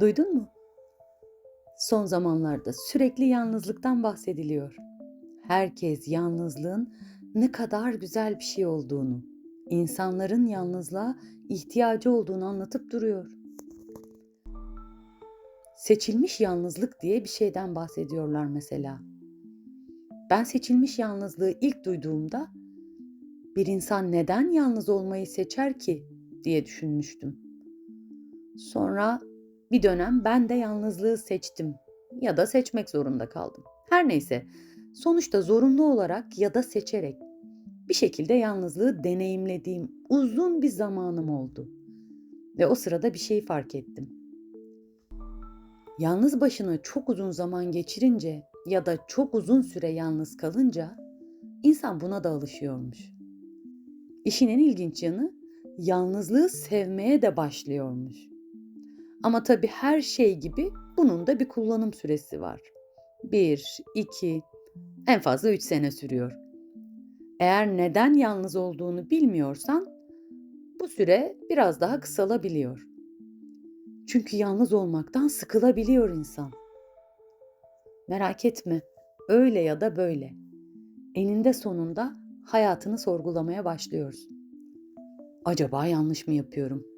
Duydun mu? Son zamanlarda sürekli yalnızlıktan bahsediliyor. Herkes yalnızlığın ne kadar güzel bir şey olduğunu, insanların yalnızlığa ihtiyacı olduğunu anlatıp duruyor. Seçilmiş yalnızlık diye bir şeyden bahsediyorlar mesela. Ben seçilmiş yalnızlığı ilk duyduğumda bir insan neden yalnız olmayı seçer ki diye düşünmüştüm. Sonra bir dönem ben de yalnızlığı seçtim ya da seçmek zorunda kaldım. Her neyse, sonuçta zorunlu olarak ya da seçerek bir şekilde yalnızlığı deneyimlediğim uzun bir zamanım oldu. Ve o sırada bir şey fark ettim. Yalnız başına çok uzun zaman geçirince ya da çok uzun süre yalnız kalınca insan buna da alışıyormuş. İşin en ilginç yanı yalnızlığı sevmeye de başlıyormuş. Ama tabii her şey gibi bunun da bir kullanım süresi var. Bir, iki, en fazla üç sene sürüyor. Eğer neden yalnız olduğunu bilmiyorsan bu süre biraz daha kısalabiliyor. Çünkü yalnız olmaktan sıkılabiliyor insan. Merak etme, öyle ya da böyle. Eninde sonunda hayatını sorgulamaya başlıyorsun. Acaba yanlış mı yapıyorum?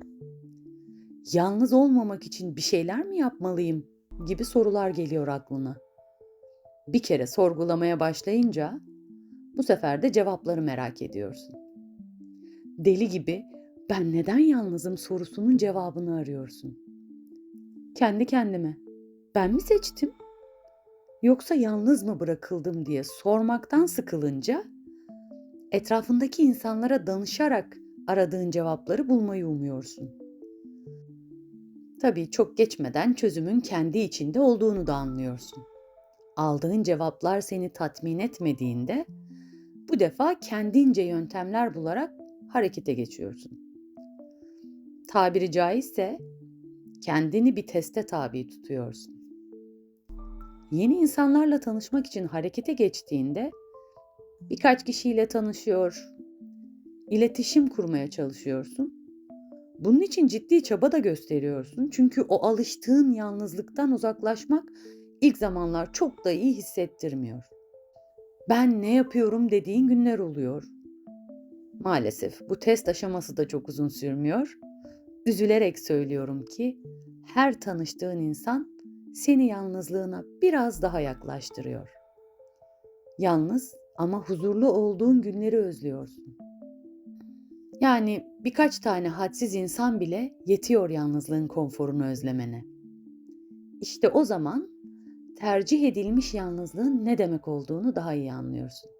Yalnız olmamak için bir şeyler mi yapmalıyım gibi sorular geliyor aklına. Bir kere sorgulamaya başlayınca bu sefer de cevapları merak ediyorsun. Deli gibi ben neden yalnızım sorusunun cevabını arıyorsun. Kendi kendime ben mi seçtim? Yoksa yalnız mı bırakıldım diye sormaktan sıkılınca etrafındaki insanlara danışarak aradığın cevapları bulmayı umuyorsun. Tabii çok geçmeden çözümün kendi içinde olduğunu da anlıyorsun. Aldığın cevaplar seni tatmin etmediğinde bu defa kendince yöntemler bularak harekete geçiyorsun. Tabiri caizse kendini bir teste tabi tutuyorsun. Yeni insanlarla tanışmak için harekete geçtiğinde birkaç kişiyle tanışıyor, iletişim kurmaya çalışıyorsun. Bunun için ciddi çaba da gösteriyorsun. Çünkü o alıştığın yalnızlıktan uzaklaşmak ilk zamanlar çok da iyi hissettirmiyor. Ben ne yapıyorum dediğin günler oluyor. Maalesef bu test aşaması da çok uzun sürmüyor. Üzülerek söylüyorum ki her tanıştığın insan seni yalnızlığına biraz daha yaklaştırıyor. Yalnız ama huzurlu olduğun günleri özlüyorsun. Yani birkaç tane hadsiz insan bile yetiyor yalnızlığın konforunu özlemene. İşte o zaman tercih edilmiş yalnızlığın ne demek olduğunu daha iyi anlıyorsun.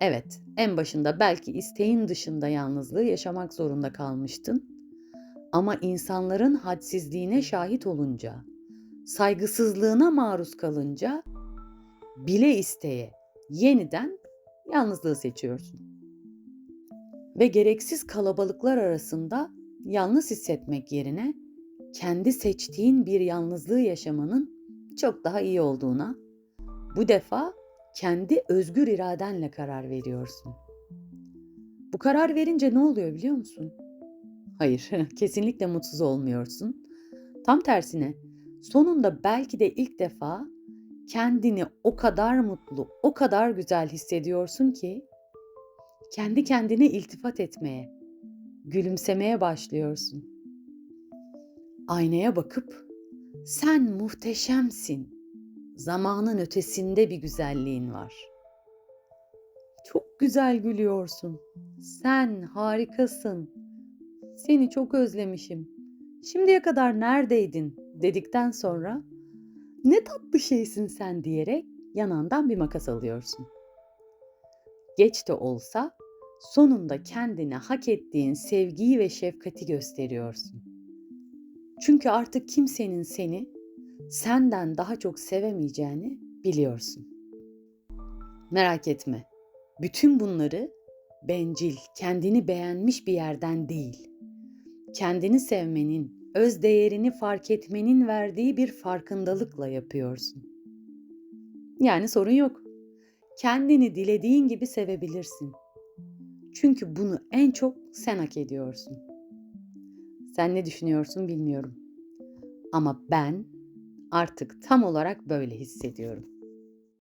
Evet, en başında belki isteğin dışında yalnızlığı yaşamak zorunda kalmıştın. Ama insanların hadsizliğine şahit olunca, saygısızlığına maruz kalınca bile isteye yeniden yalnızlığı seçiyorsun. Ve gereksiz kalabalıklar arasında yalnız hissetmek yerine kendi seçtiğin bir yalnızlığı yaşamanın çok daha iyi olduğuna, bu defa kendi özgür iradenle karar veriyorsun. Bu karar verince ne oluyor biliyor musun? Hayır, kesinlikle mutsuz olmuyorsun. Tam tersine sonunda belki de ilk defa kendini o kadar mutlu, o kadar güzel hissediyorsun ki kendi kendine iltifat etmeye, gülümsemeye başlıyorsun. Aynaya bakıp sen muhteşemsin. Zamanın ötesinde bir güzelliğin var. Çok güzel gülüyorsun. Sen harikasın. Seni çok özlemişim. Şimdiye kadar neredeydin dedikten sonra ne tatlı şeysin sen diyerek yanından bir makas alıyorsun. Geç de olsa sonunda kendine hak ettiğin sevgiyi ve şefkati gösteriyorsun. Çünkü artık kimsenin seni senden daha çok sevemeyeceğini biliyorsun. Merak etme. Bütün bunları bencil, kendini beğenmiş bir yerden değil. Kendini sevmenin, öz değerini fark etmenin verdiği bir farkındalıkla yapıyorsun. Yani sorun yok. Kendini dilediğin gibi sevebilirsin. Çünkü bunu en çok sen hak ediyorsun. Sen ne düşünüyorsun bilmiyorum. Ama ben artık tam olarak böyle hissediyorum.